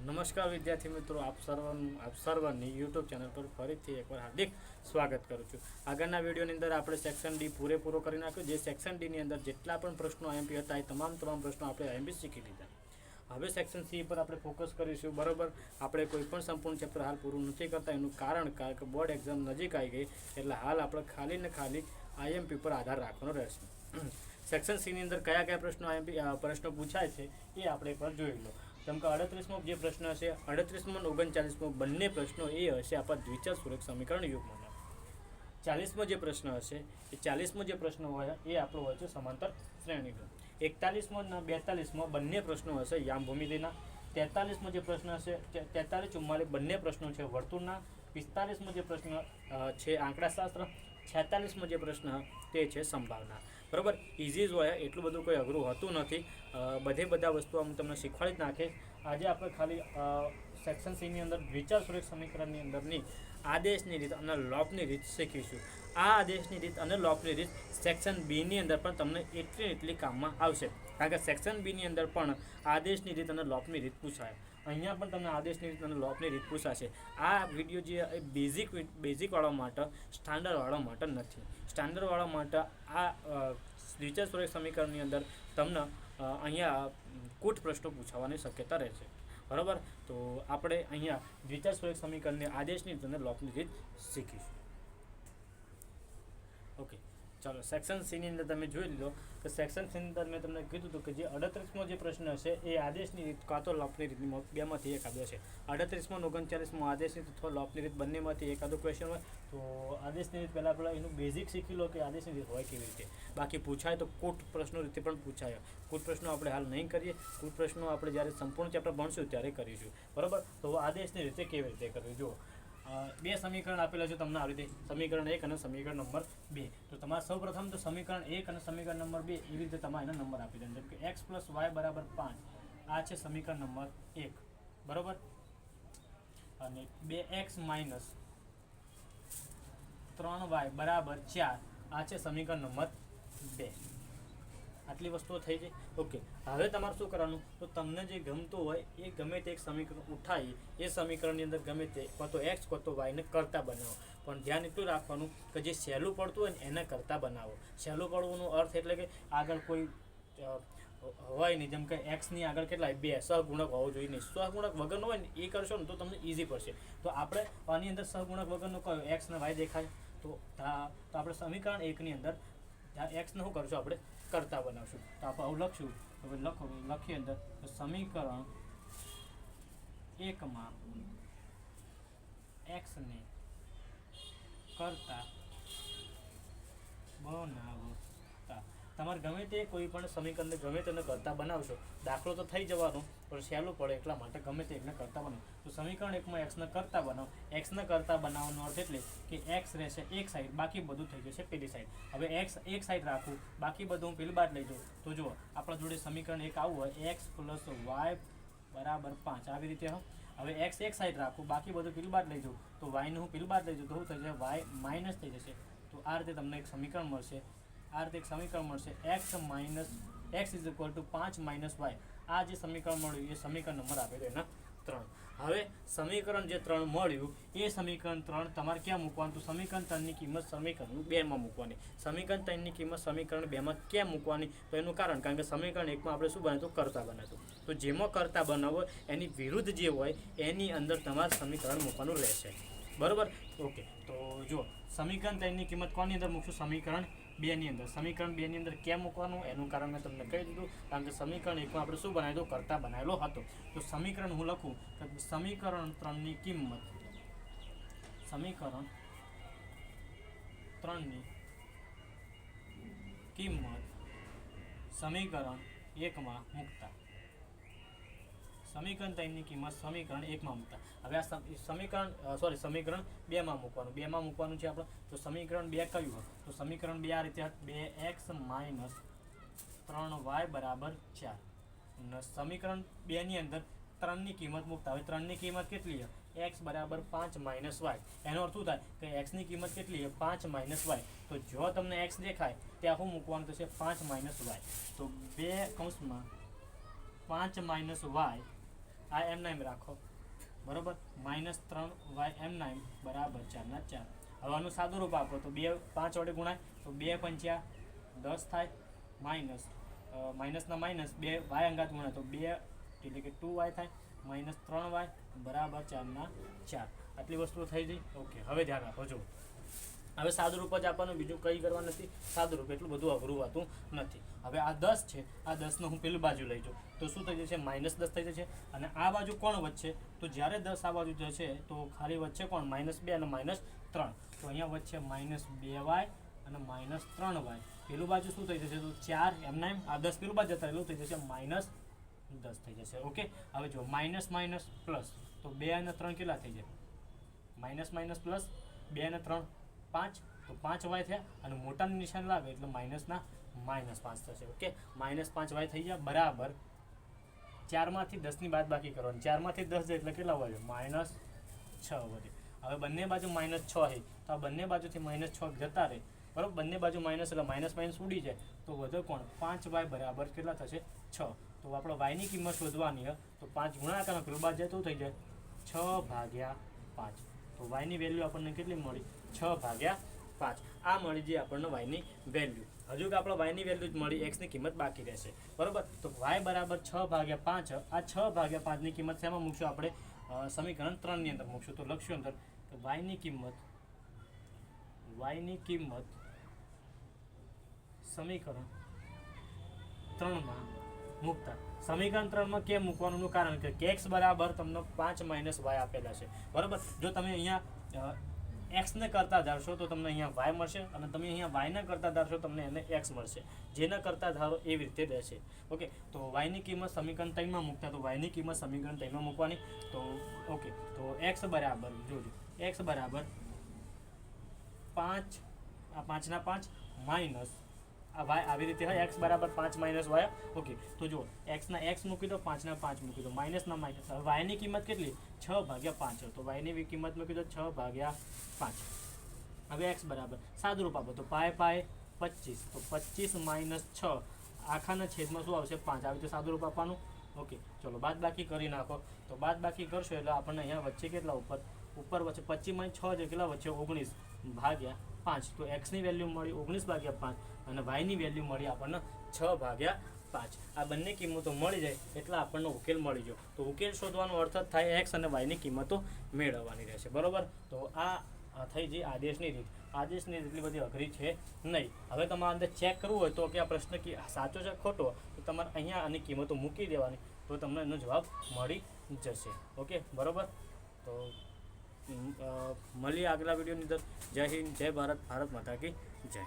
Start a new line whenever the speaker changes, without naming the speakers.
નમસ્કાર વિદ્યાર્થી મિત્રો, આપ સર્વનું આપ સર્વની યુટ્યુબ ચેનલ પર ફરીથી એકવાર હાર્દિક સ્વાગત કરું છું. આગળના વિડીયોની અંદર આપણે સેક્શન ડી પૂરેપૂરો કરી નાખ્યો, જે સેક્શન ડીની અંદર જેટલા પણ પ્રશ્નો આઈએમપી હતા, એ તમામ તમામ પ્રશ્નો આપણે આઈએમપી શીખી લીધા. હવે સેક્શન સી પર આપણે ફોકસ કરીશું. બરાબર? આપણે કોઈ પણ સંપૂર્ણ ચેપ્ટર હાલ પૂરું નથી કરતા. એનું કારણ કારણ કે બોર્ડ એક્ઝામ નજીક આવી ગઈ, એટલે હાલ આપણે ખાલી ને ખાલી આઈએમપી પર આધાર રાખવાનો રહેશે. સેક્શન સીની અંદર કયા કયા પ્રશ્નો આઈએમપી પ્રશ્નો પૂછાય છે, એ આપણે એકવાર જોઈ લો જેમ કે અડત્રીસમો જે પ્રશ્ન હશે અડત્રીસમો અને ઓગણચાલીસમો બંને પ્રશ્નો એ હશે આપણા દ્વિચર સુરક્ષ સમીકરણ યુગમાં ચાલીસમો જે પ્રશ્ન હશે, એ ચાલીસમો જે પ્રશ્ન હોય, એ આપણો હોય છે સમાંતર શ્રેણીનો. એકતાલીસમો અને બેતાલીસમો બંને પ્રશ્નો હશે યામ ભૂમિતિના તેતાલીસમો જે પ્રશ્ન હશે તેતાલીસ ચુમ્માલીસ બંને પ્રશ્નો છે વર્તુળના. પિસ્તાલીસમો જે પ્રશ્ન છે આંકડાશાસ્ત્ર. છેતાલીસમો જે પ્રશ્ન, તે છે સંભાવના. બરાબર? ઇઝી જ હોય, એટલું બધું કોઈ અઘરું હોતું નથી. બધે બધા વસ્તુઓ હું તમને શીખવાડી જ નાખીશ આજે આપણે ખાલી સેક્શન સીની અંદર વિચાર સુરેખ સમીકરણની અંદરની આદેશની રીત અને લોપની રીત શીખીશું. આ આદેશની રીત અને લોપની રીત સેક્શન બીની અંદર પણ તમને એટલી એટલી કામમાં આવશે. કારણ કે સેક્શન બીની અંદર પણ આદેશની રીત અને લોપની રીત પૂછાય. અહીંયા પણ તમને આદેશની રીત અને લોપની રીત પૂછાશે. આ વીડિયો જે બેઝિક બેઝિકવાળા માટે સ્ટાન્ડર્ડવાળા માટે નથી. સ્ટાન્ડર્ડવાળા માટે આ રિચર સુરેખ સમીકરણની અંદર તમને અહીંયા કૂટ પ્રશ્નો પૂછાવાની શક્યતા રહે છે. બરાબર? તો આપણે અહીંયા દ્વિચાર સુરેખ સમીકરણની આદેશની રીત અને લોપની રીત શીખીશું. ઓકે ચાલો સેક્શન સીની અંદર તમે જોઈ લીધો કે સેક્શન સીની અંદર મેં તમને કીધું હતું કે જે અડત્રીસમો જે પ્રશ્ન હશે એ આદેશની રીત કાં તો લોપની રીતની બેમાંથી એક એકાદો છે. અડત્રીસમો ઓગણચાલીસમો આદેશની અથવા લોપની રીત બંનેમાંથી એકાદો ક્વેશ્ચન હોય, તો આદેશની રીત પહેલાં પહેલાં એનું બેઝિક શીખી લો કે આદેશની રીત હોય કેવી રીતે. બાકી પૂછાય તો કૂટ પ્રશ્નો રીતે પણ પૂછાય. કૂટ પ્રશ્નો આપણે હાલ નહીં કરીએ. કૂટ પ્રશ્નો આપણે જ્યારે સંપૂર્ણ ચેપ્ટર ભણશું ત્યારે કરીશું. બરાબર? તો આદેશની રીતે કેવી રીતે કરવી? જુઓ. બે સમીકરણ આપેલા છે તમને આવી રીતે. સમીકરણ એક અને સમીકરણ નંબર બે. તો તમારે સૌ પ્રથમ તો સમીકરણ એક અને સમીકરણ નંબર બે એવી રીતે તમારે એનો નંબર આપી જેમ કે એક્સ પ્લસ વાય બરાબર પાંચ. આ છે સમીકરણ નંબર એક. બરાબર? અને બે એક્સ માઇનસ ત્રણ વાય બરાબર ચાર. આ છે સમીકરણ નંબર બે. આટલી વસ્તુઓ થઈ જાય ઓકે, હવે તમારે શું કરવાનું? તો તમને જે ગમતું હોય, એ ગમે તે એક સમીકરણ ઉઠાવી, એ સમીકરણની અંદર ગમે તે કાં તો એક્સ કાં તો વાયને કરતાં બનાવો. પણ ધ્યાન એટલું રાખવાનું કે જે સહેલું પડતું હોય ને, એને કરતાં બનાવો. સહેલું પડવાનો અર્થ એટલે કે આગળ કોઈ હોય નહીં. જેમ કે એક્સની આગળ કેટલા બે સહગુણક હોવો જોઈએ નહીં. સહગુણક વગરનો હોય ને, એ કરશો ને, તો તમને ઇઝી પડશે. તો આપણે આની અંદર સહગુણક વગરનો કયો? એક્સ ને વાય દેખાય. તો તા- આપણે સમીકરણ એકની અંદર એક્સને શું કરશું આપણે? કરતા બનાવશું. તો આપણે આવું લખશું. હવે લખો, લખીએ અંદર. તો સમીકરણ એકમાં એક્સને કરતા બનાવતા તમારે ગમે તે કોઈ પણ સમીકરણને ગમે તેને કરતા બનાવશો, દાખલો તો થઈ જવાનો, પણ સહેલું પડે એટલા માટે ગમે તે એકને કરતા બનાવો. તો સમીકરણ એકમાં એક્સને કરતા બનાવો. એક્સને કરતા બનાવવાનો અર્થ એટલે કે એક્સ રહેશે એક સાઈડ બાકી બધું થઈ જશે પેલી સાઈડ હવે એક્સ એક સાઈડ રાખું બાકી બધું પેલી બાદ લઈ જાઉં. તો જુઓ, આપણા જોડે સમીકરણ એક આવું હોય એક્સ પ્લસ વાય બરાબર પાંચ. આવી રીતે હવે એક્સ એક સાઈડ રાખું બાકી બધું પેલું બાદ લઈ જાઉં. તો વાયનું હું પેલું બાદ લઈ જાઉં, તો શું થઈ જશે? વાય માઇનસ થઈ જશે. તો આ રીતે તમને એક સમીકરણ મળશે. આ રીતે એક સમીકરણ મળશે. X minus x is equal to પાંચ માઇનસ વાય આ જે સમીકરણ મળ્યું, એ સમીકરણ નંબર આપેલો એના ત્રણ. હવે સમીકરણ જે ત્રણ મળ્યું, એ સમીકરણ ત્રણ તમારે ક્યાં મૂકવાનું? તો સમીકરણ ત્રણની કિંમત સમીકરણ બેમાં મૂકવાની. સમીકરણ ત્રણની કિંમત સમીકરણ બેમાં કેમ મૂકવાની? તો એનું કારણ કારણ કે સમીકરણ એકમાં આપણે શું બનાવતું કરતા બનાવતું તો જેમાં કરતા બનાવો, એની વિરુદ્ધ જે હોય, એની અંદર તમારે સમીકરણ મૂકવાનું રહેશે. બરાબર? ઓકે. તો જુઓ, સમીકરણ ત્રણની કિંમત કોની અંદર મૂકશું? સમીકરણ બેની અંદર. સમીકરણ બેની અંદર કેમ મૂકવાનું? એનું કારણ મેં તમને કહી દીધું. કારણ કે સમીકરણ એકમાં આપણે શું બનાવ્યું? કરતા બનાવેલો હતો. તો સમીકરણ હું લખું? કે સમીકરણ ત્રણની કિંમત. સમીકરણ ત્રણની કિંમત સમીકરણ એકમાં મૂકતા. સમીકરણ ત્રણની કિંમત સમીકરણ એકમાં મૂકતા. હવે આ સમીકરણ સોરી સમીકરણ બેમાં મૂકવાનું. બેમાં મૂકવાનું છે આપણે. તો સમીકરણ બે કયું હોય તો સમીકરણ બે આ રીતે બે એક્સ માઇનસ ત્રણ વાય બરાબર ચાર. સમીકરણ બેની અંદર ત્રણની કિંમત મૂકતા. હવે ત્રણની કિંમત કેટલી છે? એક્સ બરાબર પાંચ માઇનસ વાય. એનો અર્થ શું થાય? કે એક્સની કિંમત કેટલી છે? પાંચ માઇનસ વાય. તો જો તમને એક્સ દેખાય, ત્યાં શું મૂકવાનું થશે? પાંચ માઇનસ વાય. તો બે કૌંસમાં પાંચ માઇનસ વાય આ એમ એમ રાખો. બરાબર? માઇનસ ત્રણ વાય એમ એમ બરાબર ચારના ચાર. હવે આનું સાદું રૂપ આપો. તો બે પાંચ વડે ગુણાય, તો બે પંચ્યા દસ થાય માઇનસ માઇનસના માઇનસ બે વાય અંગાત ગુણાય, તો બે એટલે કે ટુ વાય થાય માઇનસ ત્રણ વાય બરાબર ચારના ચાર. આટલી વસ્તુ થઈ ગઈ? ઓકે, હવે ધ્યાન રાખો જો હવે સાદુરૂપ જ આપવાનું, બીજું કંઈ કરવા નથી. સાદુરૂપ એટલું બધું અઘરું હોતું નથી. હવે આ દસ છે, આ દસનું હું પેલી બાજુ લઈ જાઉં. તો શું થઈ જશે? માઇનસ દસ થઈ જશે. અને આ બાજુ કોણ વચ્ચે તો જ્યારે દસ આ બાજુ જશે, તો ખાલી વચ્ચે કોણ? માઇનસ બે અને માઇનસ ત્રણ. તો અહીંયા વચ્ચે માઇનસ બે વાય અને માઇનસ ત્રણ વાય. પેલું બાજુ શું થઈ જશે? તો ચાર એમના એમ. આ દસ પેલું બાજુ જતા એટલું થઈ જશે માઇનસ દસ થઈ જશે. ઓકે? હવે જો માઇનસ માઇનસ પ્લસ, તો બે અને ત્રણ કેટલા થઈ જાય? માઇનસ માઇનસ પ્લસ બે અને ત્રણ. પાંચ, તો પાંચ વાય થયા અને મોટાનું નિશાન લાગે એટલે માઇનસના માઇનસ પાંચ થશે, ઓકે? માઇનસ પાંચ વાય થઈ ગયા, બરાબર. ચારમાંથી દસની બાદ બાકી કરવાની. ચારમાંથી દસ એટલે કેટલા વધે? માઇનસ છ વધે. હવે બંને બાજુ માઇનસ છ છે. તો આ બંને બાજુથી માઇનસ છ જતા રહે. બરાબર? બંને બાજુ માઇનસ એટલે માઇનસ માઇનસ ઉડી જાય. તો વધે કોણ? પાંચ વાય બરાબર કેટલા થશે? છ. તો આપણે વાયની કિંમત શોધવાની હોય તો પાંચ ગુણાકારમાં પેલું બાદ જાય તો થઈ જાય? છ ભાગ્યા પાંચ. તો વાયની વેલ્યુ આપણને કેટલી મળી? છ ભાગ્યા પાંચ. આ મળી જે આપણને વાયની વેલ્યુ હજુ કે આપણે વાયની વેલ્યુ જ મળી એક્સની કિંમત બાકી રહેશે. બરાબર? તો વાય બરાબર છ ભાગ્યા પાંચ, આ છ ભાગ્યા પાંચની કિંમત શેમાં મૂકશું આપણે? સમીકરણ ત્રણની અંદર મૂકશું. તો લખશું અંદર કે વાયની કિંમત વાયની કિંમત સમીકરણ ત્રણમાં મૂકતા. સમીકરણ ત્રણમાં કેમ મૂકવાનું? કારણ કે એક્સ બરાબર તમને પાંચ માઇનસ વાય આપેલા છે. બરાબર? જો તમે અહીંયા એક્સને કરતા ધારશો તો તમને અહીંયા વાય મળશે અને તમે અહીંયા વાયને કરતા ધારશો તમને એને એક્સ મળશે. જેને કરતા ધારો એવી રીતે રહેશે ઓકે? તો વાયની કિંમત સમીકરણ ત્રણમાં મૂકતા તો વાયની કિંમત સમીકરણ ત્રણમાં મૂકવાની. તો, ઓકે. તો એક્સ બરાબર, જોજો. એક્સ બરાબર પાંચ, આ પાંચના પાંચ, માઇનસ વાય આવી રીતે હોય એક્સ બરાબર પાંચ માઇનસ વાય ઓકે તો જુઓ એક્સના એક્સ મૂકી દો પાંચના પાંચ મૂકી દો માઇનસના માઇનસ વાયની કિંમત કેટલી? છ ભાગ્યા પાંચ. તો વાયની કિંમત મૂકી દો, છ ભાગ્યા પાંચ. હવે એક્સ બરાબર સાદુરૂપ આપો, તો પાય પાય પચીસ તો પચીસ માઇનસ છ. આખાના છેદમાં શું આવશે? પાંચ. આવી રીતે સાદુરૂપ આપવાનું. ઓકે ચલો બાદ બાકી કરી નાખો. તો બાદ બાકી કરશો એટલે આપણને અહીંયા વચ્ચે કેટલા ઉપર? ઉપર વચ્ચે પચીસમાં છ છે કેટલા? વચ્ચે ઓગણીસ. ભાગ્યા પાંચ. તો એક્સની વેલ્યુ મળી ઓગણીસ ભાગ્યા પાંચ અને વાયની વેલ્યુ મળી આપણને છ ભાગ્યા પાંચ. આ બંને કિંમતો મળી જાય એટલે આપણને ઉકેલ મળી જાય તો ઉકેલ શોધવાનો અર્થ જ થાય એક્સ અને વાયની કિંમતો મેળવવાની રહેશે. બરાબર? તો આ થઈ જઈ આદેશની રીત. આદેશની એટલી બધી અઘરી છે નહીં. હવે તમારે અંદર ચેક કરવું હોય તો કે આ પ્રશ્ન કે સાચો છે ખોટો, તો તમારે અહીંયા આની કિંમતો મૂકી દેવાની તો તમને એનો જવાબ મળી જશે. ઓકે? બરાબર? તો મળીએ આગલા વિડીયોની અંદર. જય હિન્દ જય ભારત ભારત માતા કી જય.